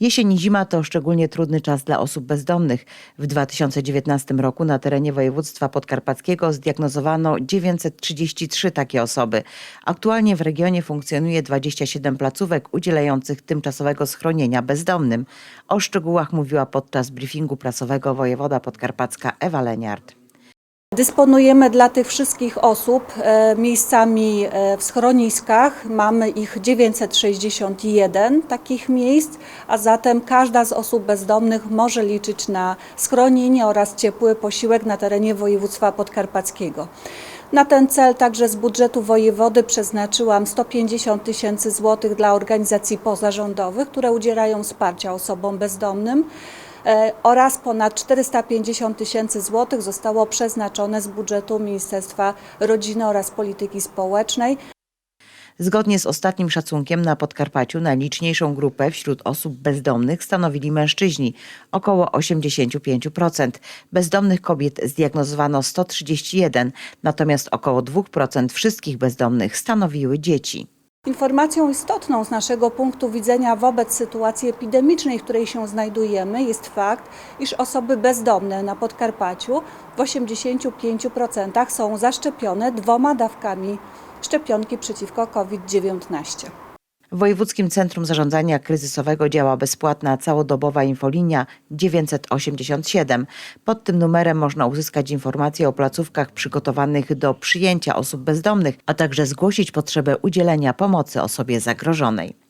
Jesień i zima to szczególnie trudny czas dla osób bezdomnych. W 2019 roku na terenie województwa podkarpackiego zdiagnozowano 933 takie osoby. Aktualnie w regionie funkcjonuje 27 placówek udzielających tymczasowego schronienia bezdomnym. O szczegółach mówiła podczas briefingu prasowego wojewoda podkarpacka Ewa Leniart. Dysponujemy dla tych wszystkich osób e, miejscami e, w schroniskach. Mamy ich 961 takich miejsc, a zatem każda z osób bezdomnych może liczyć na schronienie oraz ciepły posiłek na terenie województwa podkarpackiego. Na ten cel także z budżetu wojewody przeznaczyłam 150 tysięcy złotych dla organizacji pozarządowych, które udzielają wsparcia osobom bezdomnym oraz ponad 450 tysięcy złotych zostało przeznaczone z budżetu Ministerstwa Rodziny oraz Polityki Społecznej Zgodnie z ostatnim szacunkiem na Podkarpaciu najliczniejszą grupę wśród osób bezdomnych stanowili mężczyźni, około 85%. Bezdomnych kobiet zdiagnozowano 131, natomiast około 2% wszystkich bezdomnych stanowiły dzieci. Informacją istotną z naszego punktu widzenia wobec sytuacji epidemicznej, w której się znajdujemy, jest fakt, iż osoby bezdomne na Podkarpaciu w 85% są zaszczepione dwoma dawkami szczepionki przeciwko COVID-19. W Wojewódzkim Centrum Zarządzania Kryzysowego działa bezpłatna całodobowa infolinia 987. Pod tym numerem można uzyskać informacje o placówkach przygotowanych do przyjęcia osób bezdomnych, a także zgłosić potrzebę udzielenia pomocy osobie zagrożonej.